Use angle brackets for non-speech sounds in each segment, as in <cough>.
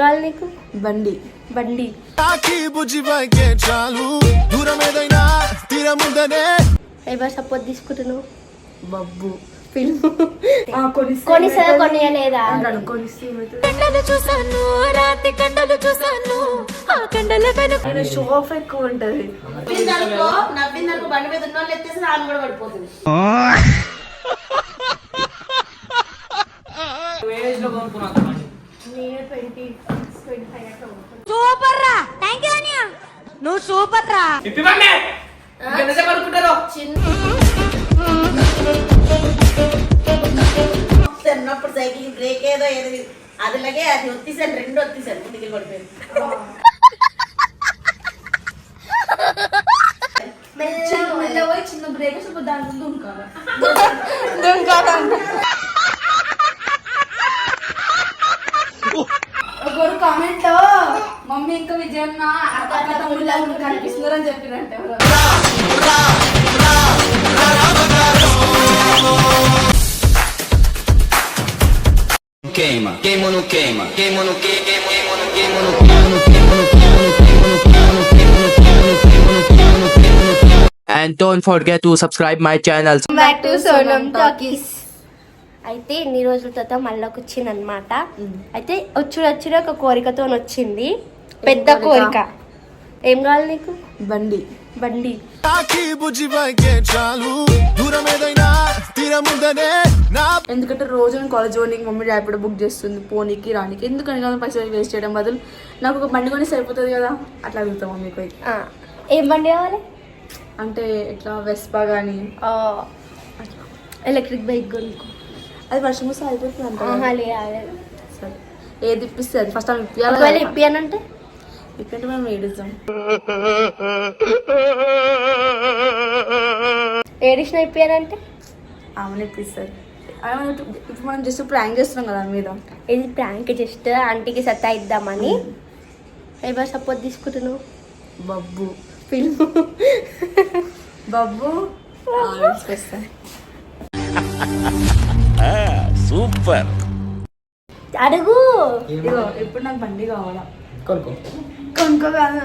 కావాలి నీకు? బండి. బండి. చాలు. దూరం ఏదైనా తీరముందనే ఎవరు సపోర్ట్ తీసుకుంటున్నావు? బబ్బు. ఫిల్మ్. కొనిసా? కొనియలేదా? కండలు చూసాను రాతి కండలు చూసాను ఆ కండల వెనుక ఆయన షో ఆఫ్ ఎక్కువ ఉంటది. నవ్విందనుకో నవ్విందనుకో బండి మీద ఉన్న వాళ్ళు ఎత్తేసి ఆమె కూడా పడిపోతుంది. సూపర్ రా. థ్యాంక్ యూ అనియా నువ్వు సూపర్ రా. చిన్నప్పుడు సైకిల్ బ్రేక్ ఏదో ఏది అదిలాగే అది ఒత్తిసాను రెండు ఒత్తిసాను ముందుకి పడిపోయింది చిన్న బ్రేక్ దాంట్లో దుంకాలి. ఒకరు కామెంట్ లో మమ్మీ ఇంకా విజయన్న అక్క అక్క తమ్ముళ్ళ కనిపిస్తున్నారని చెప్పినట్టు ఎవరో. queima, queima no queima, queima no queima, queima no queima no queima no queima no queima no queima no queima no queima no queima no queima no queima no queima no queima And don't forget to subscribe my channel. Back to Sonam talkies అయితే ఇన్ని రోజుల తర్వాత మళ్ళీ వచ్చింది అనమాట అయితే వచ్చుడు వచ్చుడు ఒక కోరికతో వచ్చింది పెద్ద కోరిక? ఏం కావాలి నీకు? బండి. బండి. ఎందుకంటే రోజు నేను కాలేజ్ పోనీకి మమ్మీ ర్యాపిడో బుక్ చేస్తుంది పోనీకి రానికి. ఎందుకని కదా పైసలు వేస్ట్ చేయడం బదులు. నాకు ఒక బండి కొని సరిపోతుంది కదా? అట్లా అడుగుతాం మమ్మీకి పోయి. ఆ, ఏం బండి కావాలి? అంటే ఇట్లా వెస్పా కానీ ఎలక్ట్రిక్ బైక్ కొనుక్కో. అది వర్షం వస్తే అయిపోతుంది అంట. సరే. ఏది ఇప్పిస్తే అది. ఫస్ట్ ఆమె ఇప్పియాలి ఇప్పియనంటే ఇప్పుడంటే మనం ఏడుస్తాం. ఏడిసిన ఇప్పియనంటే ఆమెను ఇప్పిస్తారు. ఇప్పుడు మనం జస్ట్ ప్రాంక్ చేస్తున్నాం కదా మీద. ఇది ప్రాంక్ జస్ట్ ఆంటీకి సత్తా ఇద్దామని. ఎవరు సపోర్ట్ తీసుకుంటున్నావు? బబ్బు. ఫిల్మ్. బబ్బు? ఇప్పిస్తా Super! అడుగు. ఇప్పుడు నాకు బండి కావాలా? కొనుక్కో. కొనుక్కో కాదు.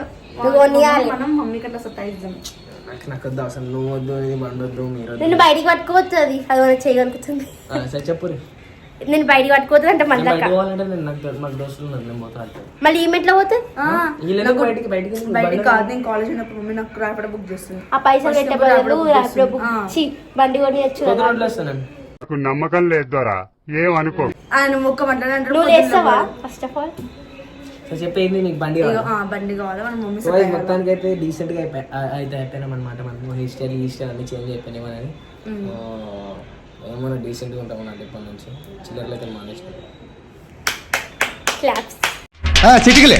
మనం మమ్మీకి అట్లా సత్తా ఇద్దాం నాకు నాకు వద్దు అసలు నువ్వు వద్దు ఇది బండొద్దు మీరు వద్దు. నిన్ను బయటికి పట్టుకోవచ్చుది అది. మనం చేయగలుగుతుంది ఆ, సరే చెప్పు. నేను బయటికి పట్టుకోవద్దు అంటే నేను మళ్ళీ బయటికి పోవాలంటే నేను నాకు దో- మాకు దోస్తులు ఉన్నారు నేను పోతా అంటే. మళ్ళీ ఈ మెట్లో పోతే? ఆ, వీళ్ళని నాకు బయటికి బయటికి ఎందుకు? బయటికి బండి కాదు నేను కాలేజ్ ఉన్నప్పుడు మమ్మీ నాకు ర్యాపిడో బుక్ చేస్తుంది. ఆ పైసలు పెట్టే బదులు ర్యాపిడో బుక్ బండి రోజులు వస్తానండి నాకు నమ్మకం లేదు దొరా. ఏమనుకో ఆయన అంటాడు నువ్వు పొద్దున్న చేస్తావా లేవాలి. ఫస్ట్ ఆఫ్ ఆల్ సో చెప్పేది నీకు బండి ఇదిగో, కావాలి ఆ, బండి కావాలి? మన మమ్మీ సో ఇది. మొత్తానికి అయితే డీసెంట్గా అయిపోయి ఆ, అయితే అయిపోయినాం అనమాట మనకు హెయిర్ స్టైల్ స్టైల్ అన్ని చేంజ్ అయిపోయినాయి మనని ఏమన్నా డీసెంట్గా ఉంటాం అన్నట్టు ఇప్పటి నుంచి. చిల్లర్లు అయితే క్లాప్స్ చిటికలే.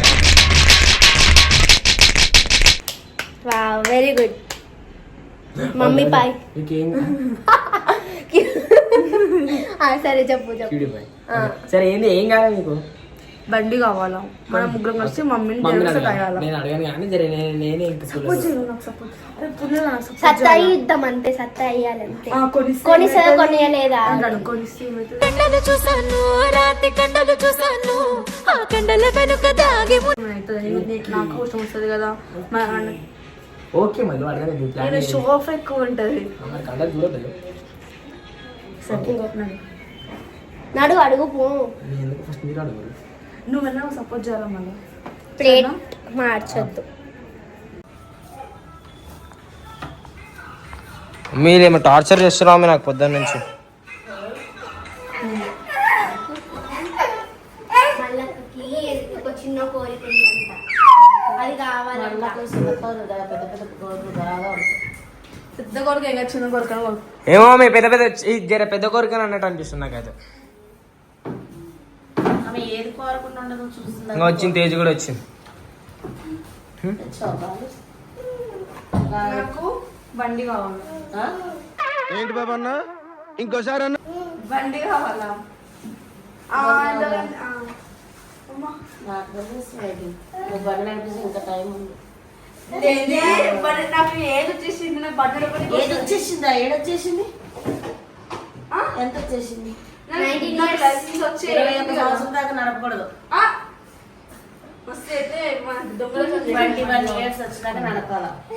వావ్ వెరీ గుడ్ మమ్మీ పాయ్ సరే చెప్పు చెప్పు. క్యూడిఫై సరే ఏంది ఏం కావాలి మీకు బండి కావాలా? మనం ముగ్గురం కలిసి మమ్మీని సత్తా ఇద్దాం అంతే సత్తా అయ్యాలి అంతే. కొనిసా కొనియలేదా? కండలు చూసాను రాతి నాకు ఇష్టం కదా. మా అన్న- ఓకే మళ్ళీ అడగాను ఎక్కువ ఉంటది. నడు అడుగు మీరు సపోర్ట్ మీరేమో టార్చర్ చేస్తున్నామే నాకు పొద్దున్న నుంచి. ఏమో మీ పెద్ద పెద్ద జర పెద్ద కోరిక అన్నట్టు అనిపిస్తుంది నాకైతే. ఉండదు ఇంకా వచ్చింది తేజ్ కూడా వచ్చింది. నాకు బండి కావాలి. ఏంటి బాబా అన్న? ఇంకోసారి అన్న. బండి కావాలా? ఇంకా టైం ఉంది. ఏంది? బండి నాకు ఏది వచ్చేసింది? ఏది వచ్చేసిందా? ఏడొచ్చేసింది? ఎంత వచ్చేసింది? నడపకూడదు.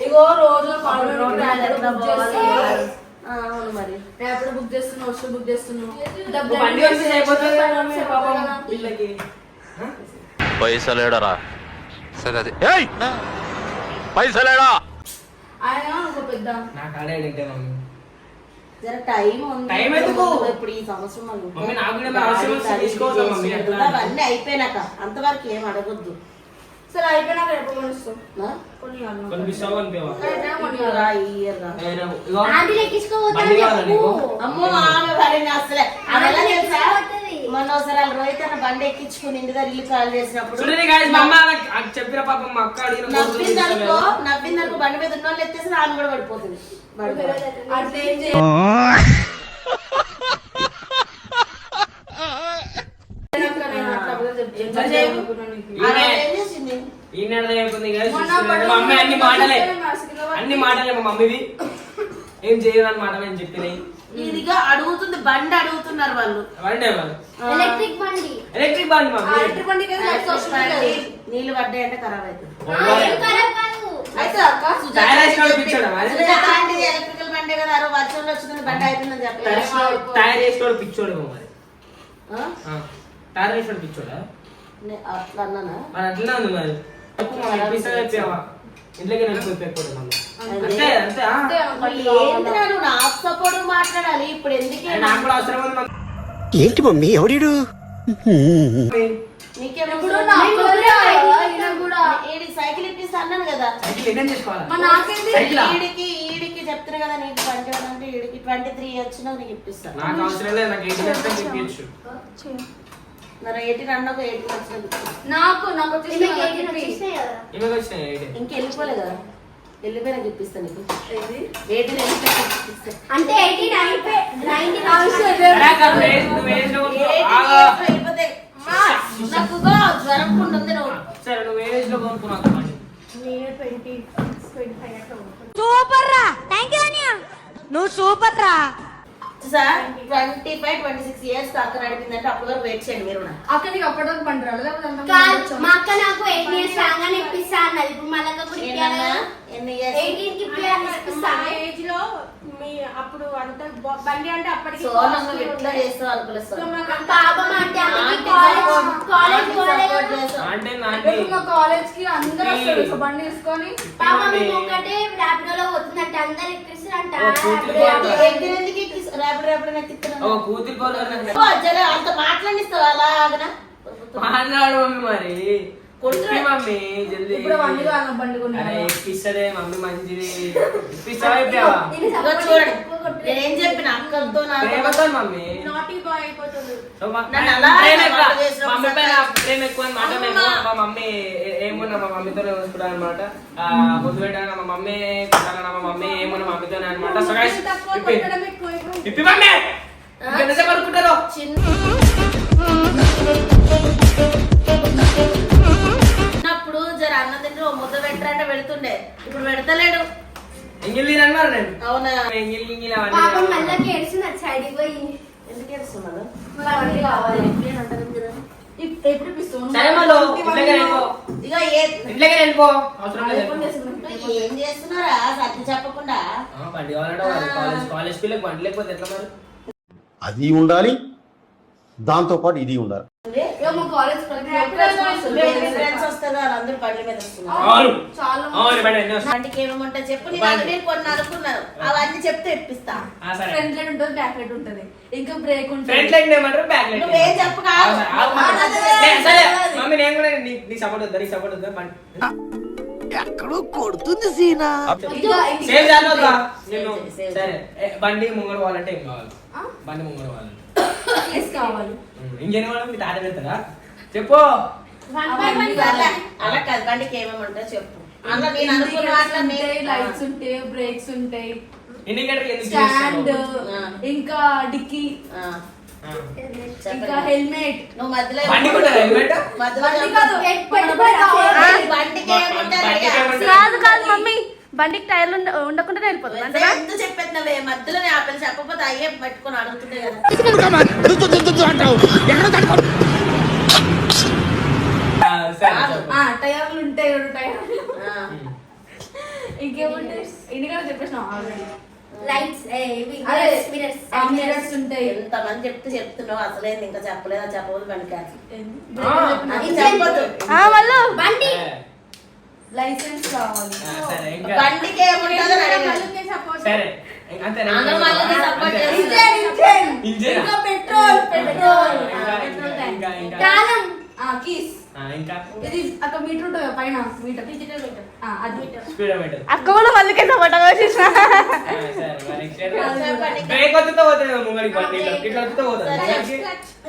ఇగో రోజు అవును మరి. బుక్ చేస్తున్నావు వచ్చి బుక్ చేస్తున్నావు. పైసలేడరా సరే అది. పైసలేడా ఆయన ఒక పెద్ద. నాకు ఆడే జర టైం ఉంది టైం ఎందుకు? ఇప్పుడు ఈ సంవత్సరం మనం మమ్మీ, నాకు కూడా ఏమైనా అవసరం వస్తే తీసుకోవద్దా మమ్మీ? అట్లా. అవన్నీ అయిపోయినాక అంతవరకు ఏం అడగొద్దు సరే అయిపోయినాక ఎప్పుడు కొనిస్తాం ఆ? కొన్ని అన్నం. కొనిపిస్తావా కొనిపివా అయిపోయినాక ఇప్పుడు కొనియాలి. రా, ఈ ఇయర్ రా. ఇగో ఆంటీ ఎక్కించుకోవద్దని బండి కావాలా చెప్పు నీకు? అమ్మో ఆమె అసలే ఆమె ఎలా ఆంటీ తెలుసా ఎక్కించుకోవద్దని. మొన్న ఒకసారి వాళ్ళ రోహిత్ అన్న బండి ఎక్కించుకుని ఇంటి దగ్గర ఇల్లు కాల్ చేసినప్పుడు చెప్పిన పాపం మా అక్క అడిగిన కోసం నవ్విందనుకో తీసుకోలేదు. నవ్విందనుకో బండి మీద ఉన్న వాళ్ళు ఎత్తేసి ఆమె కూడా పడిపోతుంది. అన్ని మాటలే. అన్ని మా మమ్మీవి. ఏం చేయదు అన్నమాట నేను చెప్పినాయి. ఇదిగా అడుగుతుంది బండి అడుగుతున్నారు వాళ్ళు. వాడే వాళ్ళు. ఎలక్ట్రిక్ బండి. ఎలక్ట్రిక్ వస్తున్నాయి. కదా. బండి నీళ్ళు పడ్డాయంటే ఖరాబ్ అవుతుంది. ఆ, ఏం ఖరాబ్ ఆంటీది ఎలక్ట్రికల్ బండే కదా వర్షంలో వచ్చింది బండి చెప్పి టైర్ పిచ్చోడు మరి. పిచ్చోడా? అట్లా అన్నానా? మరి అట్లా ఉంది ఇంట్లోకి వెళ్ళిపోయి పెట్టుకోడు మమ్మీ మాట్లాడాలి? ఇప్పుడు ఎందుకే. ఏంటి మమ్మీ ఎవడీడు? సైకిల్ ఇప్పిస్తా అన్నాను కదా? ఈడికి ఈడికి చెప్తున్నా కదా నీకు ట్వంటీ వన్ అంటే ఈడికి ట్వంటీ త్రీ వచ్చినా నీకు ఇప్పిస్తాను మరి ఎయిటీన్ అన్న ఒక ఎయిటీన్ వచ్చిన నాకు నాకు. వచ్చేసినాయి కదా. నీకు? ఎయిటీన్ అంటే ఎయిటీన్ అయిపోయి నైన్టీన్ నాకు జ్వరం నువ్వు సరే నువ్వు ఏ ఏజ్లో కొనుక్కున్నావు అక్క మరి? నేను ట్వంటీ ట్వంటీ ఫైవ్ అట్లా sir twenty five twenty six years దాకా నడిపిందంటే అప్పుడు వరకు వెయిట్ చేయండి మీరు. అక్క నీకు రాలేదు? మా అక్క నాకు ఎయిట్ ఇయర్స్ రాగానే ఇప్పిస్తా అన్నది. ఇప్పుడు మళ్ళీ కూడా ఏంటన్నా? ఎన్ని ఇయర్స్ ఎయిటీన్కి ఇప్పిస్తా ఏజ్లో మీ అప్పుడు అంత బండి అంటే అప్పటికి చేస్తావు అనుకోలేదు. పాపం అంటే కాలేజ్ కాలేజ్. అంటే నాకు మా కి అందరూ వస్తారు. సో బండి తీసుకొని పాపం పోతుందంటే అందరు ఎక్కిస్తారంట కూతురు ర్యాపిడో కూడా. ఎగ్గిన ఎందుకు కూతురు అంత మాట్లాడిస్తావు అలాగనా మాట్లాడు మమ్మీ మరి. ఇప్పి మమ్మీ జల్దీ ఇప్పుడు కొని మమ్మీ మంచిది. ఇప్పిస్తావా ఇప్పావా చూడండి. నేను చెప్పిన? ప్రేమతో మమ్మీ. నాటీ బాయ్ అయిపోతుంది సో మా- నన్ను అలా ప్రేమ ఎక్కువ. మమ్మీ పైన ప్రేమ మాట. మా మమ్మీ ఏమున్నా మా మమ్మీతోనే చూసుకుంటా అనమాట పొద్దు మా మమ్మీ? కొట్టాలన్నా మా మమ్మీ? ఏమున్నా మమ్మీతోనే అనమాట సో ఇప్పి. ఇప్పి మమ్మీ! అనుకుంటారు చిన్నప్పుడు జర అన్న తింటే ముద్ద పెట్టరంటే పెడుతుండే. ఇప్పుడు పెడతలేడు. ఎంగిల్ తినను మరి నేను. అవునా? ఎంగిల్ పాపం మళ్ళీ అది సైడ్ పోయి. ఎందుకు ఎప్పుడు ఇక ఏ ఇంట్లోకి వెళ్ళిపో. అవసరం లేదు. ఫోన్ చేసుకున్నాం ఏం చేస్తున్నారా? సత్యం చెప్పకుండా. ఆ, బండి కావాలంటే వాడు కాలేజ్ కాలేజ్ పిల్లకి బండి లేకపోతే ఎట్లా మరి? అది ఉండాలి. దాంతో పాటు ఇది ఉండాలి. చెప్పు కొన్ని అవన్నీ చెప్తే ఇప్పిస్తా. ఫ్రంట్ లైట్ ఉంటుంది బ్యాక్ లైట్ ఉంటుంది. ఇంకా బ్రేక్ ఫ్రంట్ ఉంటుంది లైట్ ఏమంటారు బ్యాక్ లైట్ నువ్వేం చెప్పు కాదు. ఆ, సరే, ఆగు, ఆ, ఆగు. అదే, అదే, లే, సరే. అదే. మమ్మీ నేను కూడా నీ నీ సపోర్ట్ వద్దా నీ సపోర్ట్ వద్దా? బండి. ఎక్కడో కొడుతుంది సీనా. సేవ్ బండి ముంగడు పోవాలంటే ఏం కావాలి? బండి ముంగడు పోవాలి <laughs> కేస్ కావాలి. ఇంకేం కావాలి? మీ తాట పెడతారా చెప్పు. అలా చెప్పు. నేను అనుకున్న వాటిలో ఉంటాయి నేను- లైట్స్ ఉంటాయి బ్రేక్స్ ఉంటాయి. స్టాండ్. ఇంకా డిక్కీ. ఇంకా. హెల్మెట్. నువ్వు మధ్యలో చెప్పు. బండికి టైర్లు ఉండ- ఉండకుండా వెళ్ళిపోతుంది ఆ పిల్ల చెప్పకపోతే అయ్యే పట్టుకొని అడుగుతుండే కదా. ఉంటాయి రెండు. ఇంకేముంటాయి ఇంటికాడ చెప్పేసిన ఆల్రెడీ లైట్స్ అదే మిరర్స్ ఆ మిరర్స్ ఉంటాయి. ఎంతమంది చెప్తే చెప్తున్నావు? అసలేదు ఇంకా చెప్పలేదా? చెప్పవద్దు బండి. లైసెన్స్ కావాలి. ఆ, సరే ఇంకా బండికి ఏముంటుందో సరే. వాళ్ళకి పెట్రోల్ పెట్రోల్. కాలం ఆ కీస్. ఆ, ఇంకా. ఇది అక్కడ మీటర్ ఉంటుంది కదా పైన మీటర్. డిజిటల్ మీటర్ అది. స్పీడోమీటర్. అక్క కూడా మళ్ళీ సపోర్ట్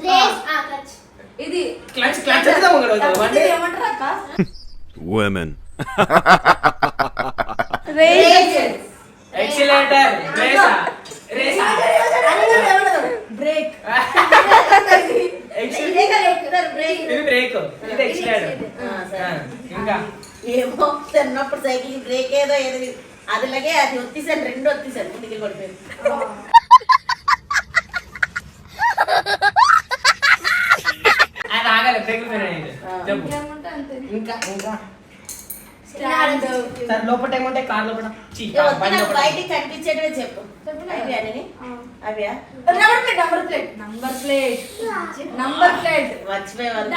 రేస్ క్లచ్. ఇది క్లచ్ క్లచ్ ఏమంటారు అక్క? Women. <laughs> ఎక్సిలేటర్ రేసా రేసా బ్రేక్ ఇది బ్రేక్ ఇది ఎక్సిలేటర్ ఆ, సరే. ఇంకా. ఏమో చిన్నప్పుడు సైకిల్ బ్రేక్ ఏదో ఏది. అదిలాగే అది ఒత్తిసాను రెండు ఒత్తిసాను ముందుకి ఆగాలి బ్రేక్ అంతే. ఇంకా ఇంకా. సార్ లోపల ఏముంటాయి? కార్ లోపల బయటికి కనిపించేటివే చెప్పు. అవ్యా? Number plate number plate number number మర్చిపోయేవాళ్ళు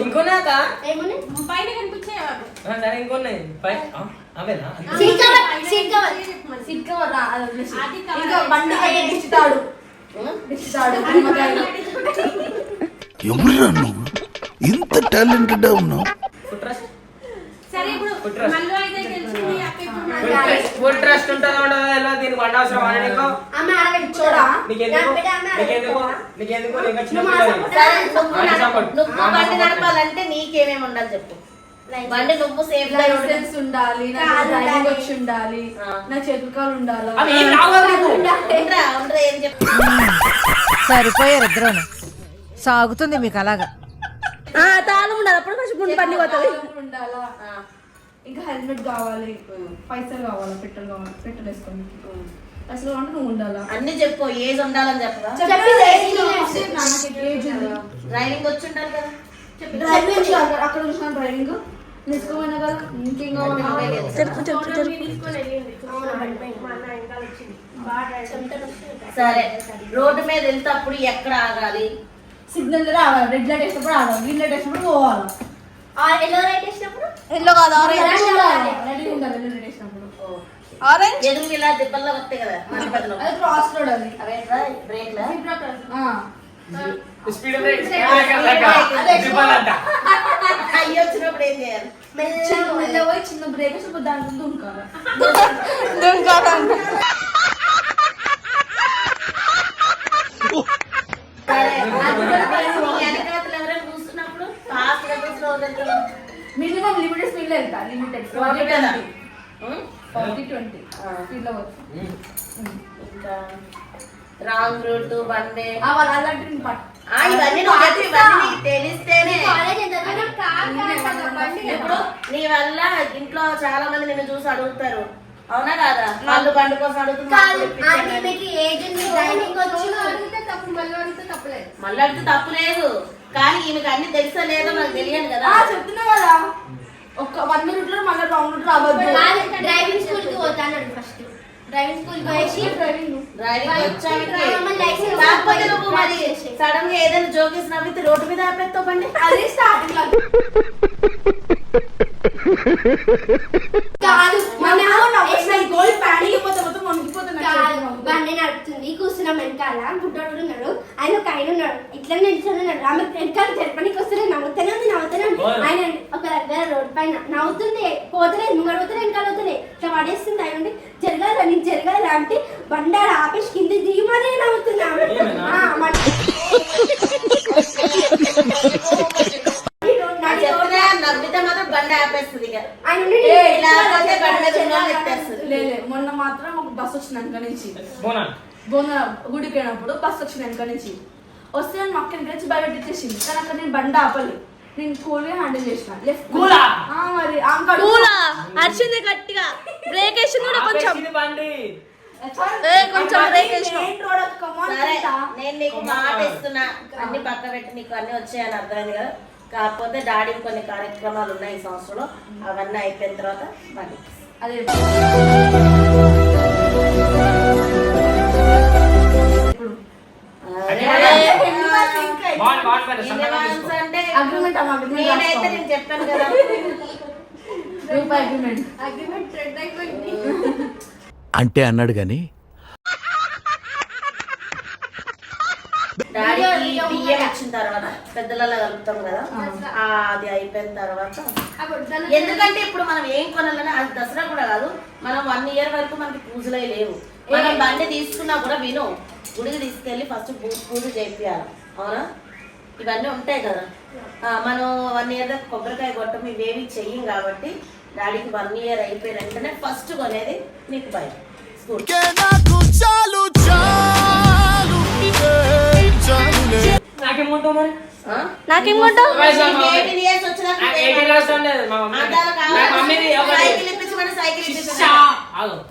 ఇంకొన్నాక పైన కనిపించేవాడు ఆ, సరే ఇంకొన్నాయి. పై- ఆ, అవేనా? Seat cover seat cover. Seat cover రా, అది వదిలేసి. అది cover ఇంకా అయితే బండి కట్టే ఇంత టాలెంటెడ్ ఉన్నావు? ట్రస్ట్ ఉంటుందో ఉండదో ఎలా దీనికి వంట అవసరం నీకు? నీకెందుకు? నీకెందుకు? నీకెందుకు? నీకు వచ్చిన నువ్వు బండి. నడపాలంటే నీకేమేమి ఉండాలి చెప్పు? బండి నువ్వు సేఫ్. లైసెన్స్ ఉండాలి డ్రైవింగ్ ఉండాలి. వచ్చి ఉండాలి. నా చేతులు కాలు ఉండాలి. సరిపోయారు ఇద్దరును. సాగుతుంది మీకు అలాగా. తాళం ఉండాలి. అప్పుడు కొంచెం ముందు బండి పోతుంది. ఉండాలా? ఇంకా హెల్మెట్ కావాలి. పైసలు కావాలి పెట్రోల్ కావాలి పెట్రోల్ వేసుకోండి పైసలు కావాలంటే నువ్వు ఉండాలా? అన్ని చెప్పు ఏజ్ ఉండాలని చెప్పదా డ్రైవింగ్ వచ్చి ఉండాలి కదా. డ్రైవింగ్ అక్కడ చూసిన డ్రైవింగ్. కదా. ఇంకేం కావాలి? చెప్పు చెప్పు చెప్పు. సరే. రోడ్డు మీద వెళ్తేప్పుడు ఎక్కడ ఆగాలి? సిగ్నల్ రావాలి. రెడ్ లైట్ వేసినప్పుడు ఆగాలి గ్రీన్ లైట్ వేసినప్పుడు పోవాలి. ఎల్లో రైట్ వేసినప్పుడు? ఎల్లో కాదు ఉండాలి. రెడీ ఉండాలి రెడ్ లైట్ వేసినప్పుడు. ఎదురు ఇలా దిబ్బల్లో వస్తాయి కదా అది క్రాస్ రోడ్ అది. Speed brake. అయ్యి వచ్చినప్పుడు ఏం చేయాలి? పోయి చిన్న బ్రేక్ దాంట్లో దుంకాలి. సరే అది కూడా తెలుసు. నీ వెనకాతలు ఎవరైనా కూర్చున్నప్పుడు ఫాస్ట్గా కూర్చుని వదిలేస్తాం. మినిమం లిమిటెడ్ స్పీడ్లో వెళ్తా లిమిటెడ్? ఫార్టీ ట్వంటీ ఇంకా రాంగ్ రూట్ వాళ్ళు అలాంటి ఇప్పుడు నీ వల్ల ఇంట్లో చాలా మంది నిన్ను చూసి అడుగుతారు. అవునా కాదా? వాళ్ళు బండి కోసం అడుగుతున్నారు మళ్ళీ అడిగితే తప్పు లేదు. కానీ ఈమెకి అన్ని తెలుసా లేదో నాకు తెలియదు కదా. ఆ, చెప్తున్నా కదా. ఒక వన్ రూట్లో మళ్ళీ రాంగ్ రూట్ రావద్దు. డ్రైవింగ్ స్కూల్కి పోతాను ఫస్ట్ డ్రైవింగ్ స్కూల్కి పోయేసి డ్రైవింగ్ డ్రైవింగ్. మరి. సడన్గా ఏదైనా జోకేసి నవ్వితే రోడ్డు మీద ఆపేస్తావు బండి? అది స్టార్టింగ్ కాదు గోల్ మొత్తం కాదు బండి నడుపుతుంది కూర్చున్నాం వెనకాల. గుడ్డోడు ఉన్నాడు ఆయన ఒక ఆయన ఉన్నాడు. ఇట్లా నిల్చొని ఉన్నాడు. ఆమె వెనకాల జరపనికి వస్తే నవ్వుతూనే ఉంది నవ్వుతూనే ఉంది. ఆయన ఒక దగ్గర రోడ్ పైన నవ్వుతుంది పోతలేదు ముంగడు పోతలేదు వెనకాల పోతలే ఇట్లా పడేస్తుంది ఆయన ఉండి జరగాలి నీకు జరగాలి అంటే బండారు ఆపేసి కింద దిగి మరీ నవ్వుతుంది ఆమె. ఏమైనా? ఆ, మన- అది చెప్తే నవ్వితే మాత్రం బండి ఆపేస్తుంది ఇక ఆయన ఉండి ఏ, ఇలా ఆపేస్తే బండి మీద ఉన్న వాళ్ళు ఎత్తేస్తుంది లేదు మొన్న మాత్రం ఒక బస్ వచ్చింది వెనక నుంచి. బోనా? బోన గుడికి వెళ్ళినప్పుడు బస్ వచ్చింది వెనక నుంచి. వస్తే నేను అక్కడి నుంచి బయట ఇచ్చేసింది కానీ అక్కడ నేను బండి ఆపలి నేను కూల్గా హ్యాండిల్ చేసిన. లెఫ్ట్ కూలా? మరి అరిచింది గట్టిగా. బ్రేక్ ఏ, కొంచెం బ్రేక్. సరే నేను నీకు మాట ఇస్తున్నా. అన్ని పక్క పెట్టి నీకు అన్ని వచ్చాయని అర్థమైంది కదా? కాకపోతే డాడీ కొన్ని కార్యక్రమాలు ఉన్నాయి ఈ సంవత్సరంలో. అవన్నీ అయిపోయిన తర్వాత బండి అదే. అంటే అగ్రిమెంట్ అమ్మ అగ్రిమెంట్ నేనైతే నేను చెప్పాను కదా. రూపాయి అగ్రిమెంట్ అగ్రిమెంట్ ట్రెండ్ అయిపోయింది. అంటే అన్నాడు గాని డాడీకి బియ్యం ఇచ్చిన తర్వాత పెద్దలలో కలుపుతాం కదా ఆ, అది అయిపోయిన తర్వాత. ఎందుకంటే ఇప్పుడు మనం ఏం కొనాలని అది దసరా కూడా కాదు మనం వన్ ఇయర్ వరకు మనకి పూజలే లేవు. మనం బండి తీసుకున్నా కూడా విను. గుడికి తీసుకెళ్ళి ఫస్ట్ పూజ చేయించాలి అవునా? ఇవన్నీ ఉంటాయి కదా. మనం వన్ ఇయర్ దాకా కొబ్బరికాయ కొట్టం ఇవేవి చెయ్యం కాబట్టి డాడీకి వన్ ఇయర్ అయిపోయిన వెంటనే ఫస్ట్ కొనేది నీకు బయట. చాలు చాలు.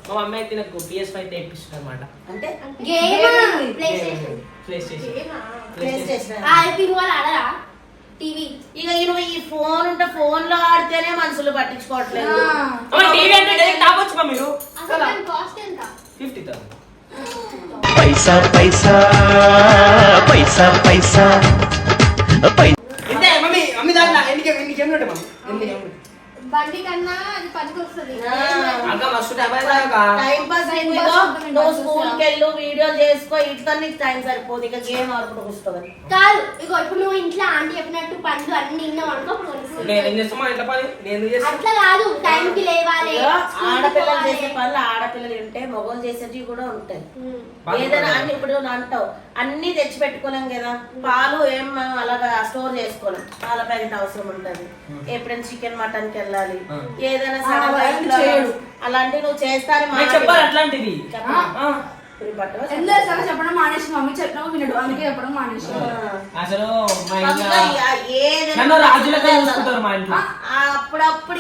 మా మమ్మీ అయితే నాకు పిఎస్ ఫైవ్ తెప్పిస్తుంది అనమాట అంటే? Game? PlayStation PlayStation PlayStation ఆర్పి వాళ్ళు ఆడరా? టీవీ. ఇక ఈయన ఈ ఫోన్ ఉంటే ఫోన్లో ఆడితేనే మనుషులు పట్టించుకోవట్లేదు. టీవీ అంటే డైరెక్ట్ మీరు. అసలు దాని కాస్ట్ ఎంత? ఫిఫ్టీ థౌసండ్ పైసా పైసా పైసా పైసా ఇంతే మమ్మీ మమ్మీ దాంట్లో బండి కన్నా అది టైం పాస్ అయింది నువ్వు స్కూల్కి వెళ్ళు వీడియోలు చేసుకో ఇట్లా నీకు టైం సరిపోదు. ఇక గేమ్ ఆడుకుంటూ కూర్చోవాలి. కాదు ఇగో ఇప్పుడు నువ్వు ఇంట్లో ఆంటీ చెప్పినట్టు పండ్లు అన్ని తిన్నావు అనుకో అప్పుడు కొనిస్తుంది. నేను ఏం చేస్తామా? ఇంట్లో పని? నేను ఎందుకు చేస్తాను అట్లా కాదు టైం కి లేవాలి ఆడపిల్లలు. చేసే పనులు ఆడపిల్లలు ఉంటే మగవాళ్ళు చేసేటివి కూడా ఉంటాయి. ఏదైనా అన్ని ఇప్పుడు అంటావు. అన్ని తెచ్చి పెట్టుకోలేం కదా. పాలు ఏం అలాగా స్టోర్ చేసుకోలేం. పాల ప్యాకెట్ అవసరం ఉంటుంది. ఎప్పుడైనా చికెన్ మటన్కి వెళ్ళాలి ఏదైనా సడన్. అలాంటివి నువ్వు చేస్తాను చెప్పాలి అట్లాంటివి. చెప్పడం మానేసి మమ్మీ చెప్పినా వినడు. అందుకే చెప్పడం మానేసి. అసలు మా ఇంట్లో ఏదైనా నన్ను రాజులకే చూసుకుంటారు మా ఇంట్లో. అప్పుడప్పుడు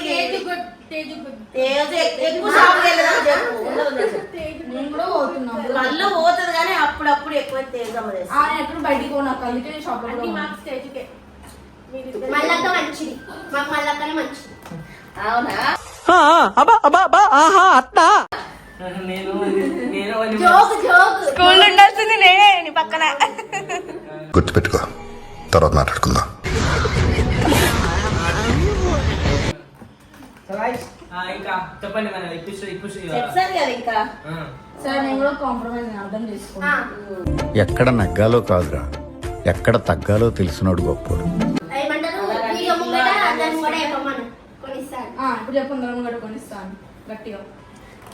కళ్ళు పోతుంది కానీ అప్పుడప్పుడు ఎక్కువ తేజమ్మ బయటికి అందుకే షాప్ మళ్ళక్క మంచిది. మాకు మళ్ళక్కనే మంచిది. అవునా? నేను నేను అని- జోక్ జోక్. స్కూల్ ఉండాల్సింది నేనే నీ పక్కన. గుర్తుపెట్టుకో తర్వాత మాట్లాడుకుందాం. ఆ, ఇంకా చెప్పండి మన ఇప్పిస్తూ ఇప్పిస్తూ చెప్తాను కదా ఇంకా. సరే నేను కూడా కాంప్రమైజ్ అర్థం చేసుకున్నా ఎక్కడ నగ్గాలో కాదురా. ఎక్కడ తగ్గాలో తెలిసినోడు గొప్పోడు. ఏమంటారు వీడియో ముంగట అందరం కూడా చెప్పమను కొనిస్తాను ఆ, ఇప్పుడు చెప్పు అందరం కూడా కొనిస్తాను గట్టిగా.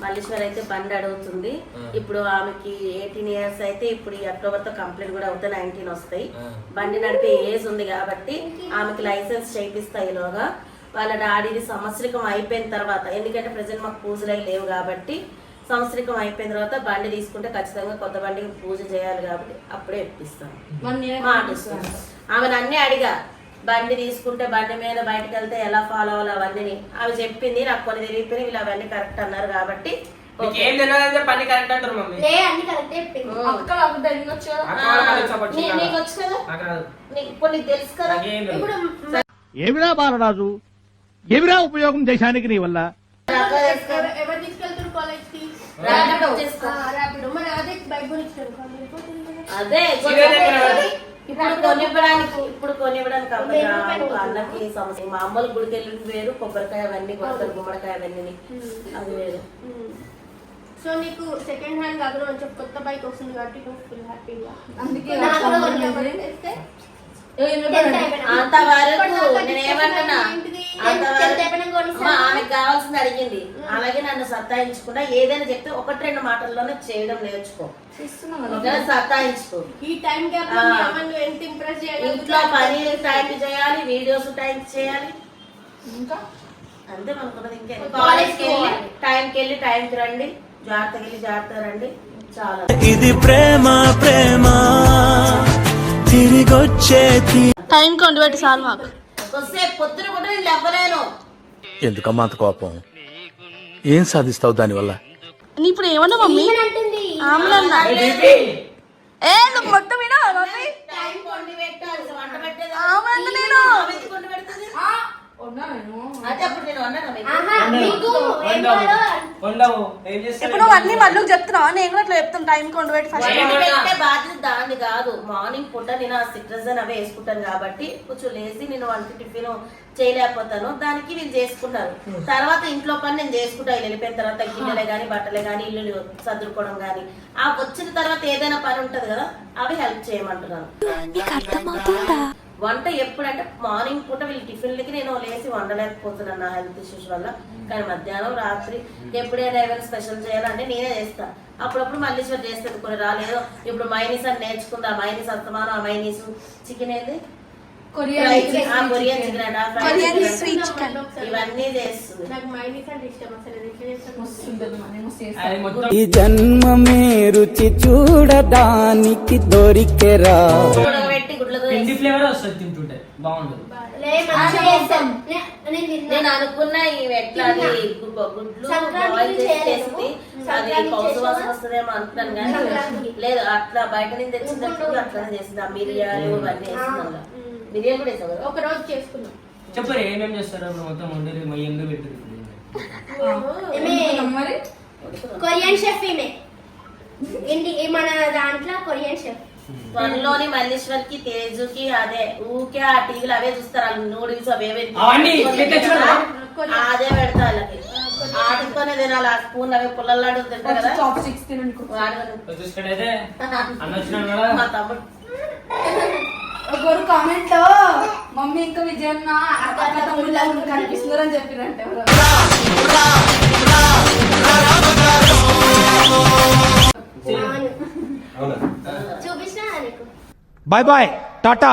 మల్లీశ్వర్ అయితే బండి అడుగుతుంది. ఇప్పుడు ఆమెకి ఎయిటీన్ ఇయర్స్ అయితే ఇప్పుడు ఈ అక్టోబర్తో కంప్లీట్ కూడా అవుతే నైన్టీన్ వస్తాయి. బండి నడిపే ఏజ్ ఉంది కాబట్టి ఆమెకి లైసెన్స్ చేపిస్తాయి ఈలోగా. వాళ్ళ డాడీది సంవత్సరికం అయిపోయిన తర్వాత ఎందుకంటే ప్రజెంట్ మాకు పూజలు అవి లేవు కాబట్టి సంవత్సరికం అయిపోయిన తర్వాత బండి తీసుకుంటే ఖచ్చితంగా కొత్త బండికి పూజ చేయాలి కాబట్టి అప్పుడే ఇప్పిస్తాను మాట ఇస్తాను ఆమెను అన్నీ అడిగా. బండి తీసుకుంటే బండి మీద బయటకు వెళ్తే ఎలా ఫాలో అవ్వాలి అవన్నీ అవి చెప్పింది నాకు కొన్ని తెలియపోయినాయి వీళ్ళు అవన్నీ కరెక్ట్ అన్నారు కాబట్టి మీకు ఏం తెలియదంటే పని కరెక్ట్ అంటారు మమ్మీ. లే అన్ని కరెక్ట్ చెప్పింది. అక్క నాకు? నీకు వచ్చు కదా? నాకు తెలుసు కదా. ఇప్పుడు ఏమిరా బాలరాజు? ఏమిరా ఉపయోగం దేశానికి నీ వల్ల. ఎవరు- తీసుకెళ్తారు కాలేజ్కి? మరి అదే. ఇప్పుడు కొనివ్వడానికి ఇప్పుడు కొనివ్వడానికి అవ్వదు. అన్నకి సమస్య. మామూలు గుడికి వెళ్ళి వేరు కొబ్బరికాయ అవన్నీ కొడతారు గుమ్మడికాయ అవన్నీ. అది వేరు. సో నీకు సెకండ్ హ్యాండ్ కాదు కొంచెం కొత్త బైక్ వస్తుంది కాబట్టి నువ్వు ఫుల్ హ్యాపీగా అందుకే. అంతవరకు ఇప్పటిదాకా నేను ఏమంటున్నా ఆమెకు కావాల్సింది అడిగింది. అలాగే నన్ను సత్తాయించకుండా ఏదైనా చెప్తే ఒకటి రెండు మాటల్లోనే చేయడం నేర్చుకో? సత్తాయించుకో. ఈ టైం? ఇంట్లో పని టైం చేయాలి వీడియోస్ టైం చేయాలి. ఇంకా? అంతే మనకున్నది ఇంకే. కాలేజ్కి వెళ్ళి. టైంకి వెళ్ళి టైంకి రండి. జాగ్రత్తగా వెళ్ళి జాగ్రత్తగా రండి. చాలా. ఇది ప్రేమ ప్రేమ. తిరిగొచ్చే టైం కొండి పెట్టి చాలు మాకు కొద్దిసేపు పొద్దున కూడా నేను ఇవ్వలేను ఎందుకమ్మా అంత కోపం? ఏం సాధిస్తావు దానివల్ల? నీ ఇప్పుడు ఏమన్నా మమ్మీ? అంటుంది? ఆమెలన్నా? ఏ నువ్వు మొత్తం వినా మమ్మీ టైం కొండి పెట్టాలి వంట పెట్టేది ఆమె నేను. నేను ఇప్పుడు అన్ని మళ్ళీ చెప్తున్నావా? నేను కూడా అట్లా చెప్తాను టైం కొండు పెట్టి ఫస్ట్ బాధ్యత దాన్ని కాదు. మార్నింగ్ పూట నేను ఆ సిట్రజన్ అవే వేసుకుంటాను కాబట్టి కొంచెం లేచి నేను వంట టిఫిన్ చేయలేకపోతాను. దానికి వీళ్ళు చేసుకుంటారు తర్వాత ఇంట్లో పని నేను చేసుకుంటా. వీళ్ళు వెళ్ళిపోయిన తర్వాత గిన్నెలే కానీ బట్టలే కానీ ఇల్లు సర్దుకోవడం కానీ ఆ వచ్చిన తర్వాత ఏదైనా పని ఉంటది కదా అవి హెల్ప్ చేయమంటున్నాను. వంట ఎప్పుడంటే మార్నింగ్ పూట వీళ్ళు టిఫిన్లకి నేను లేచి వండలేకపోతున్నాను నా హెల్త్ ఇష్యూస్ వల్ల. కానీ మధ్యాహ్నం రాత్రి ఎప్పుడైనా ఏమైనా స్పెషల్ చేయాలంటే నేనే చేస్తాను అప్పుడప్పుడు మల్లీశ్వర్ చేస్తుంది కొన్ని రాలేదు ఇప్పుడు మైనీస్ అని నేర్చుకుందా? మైనీస్ అస్తమానం ఆ మైనీస్ చికెన్ ఏది? కొరియన్ చికెన్ అంట కొరియన్ స్వీట్ చికెన్ ఇవన్నీ చేస్తుంది. నాకు మైనీస్ అంటే ఇష్టం అసలు. అది ఎట్లా చేస్తాను? అది మొత్తం ఈ జన్మమే రుచి చూడడానికి దొరికెరా. పిండి ఫ్లేవర్ వస్తుంది తింటుంటే. బాగుంటుంది నేను అనుకున్న ఇవి ఎట్లా గుడ్లు బాయిల్ చేసి అది పౌసు వాసన? వస్తుందేమో అనుకున్నాను కానీ సంక్రాంతికి. లేదు అట్లా బయట నుంచి తెచ్చినప్పుడు అట్లానే చేసింది. ఆ మిరియాలు. మిరియాలు కూడా వేసావు కదా? ఒక రోజు చేసుకున్నాం చెప్పరు ఏమేమి చేస్తారు అప్పుడు మొత్తం ఎందుకు పెట్టారు ఈమె కొరియన్ షెఫ్ ఈమె. మన దాంట్లో కొరియన్ షెఫ్. మనలోని మల్లీశ్వర్కి తేజుకి అదే ఊకే ఆ టీవీలు అవే చూస్తారు. వాళ్ళు నూడిల్స్ అవే అవన్నీ తెచ్చుకోరా? అదే పెడతా వాళ్ళకి. ఆడుతోనే తినాలి. ఆ స్పూన్ అవి తింటారు కదా. చాప్ సిక్స్ తినండి <laughs> మా తమ్ముడు. ఒకరు కామెంట్లో మమ్మీ ఇంకా విజయన్న అక్క తమ్ముళ్ళ కనిపిస్తున్నారని చెప్పిరంటే ఎవరో. చూపించిన నీకు బాయ్ బాయ్ టాటా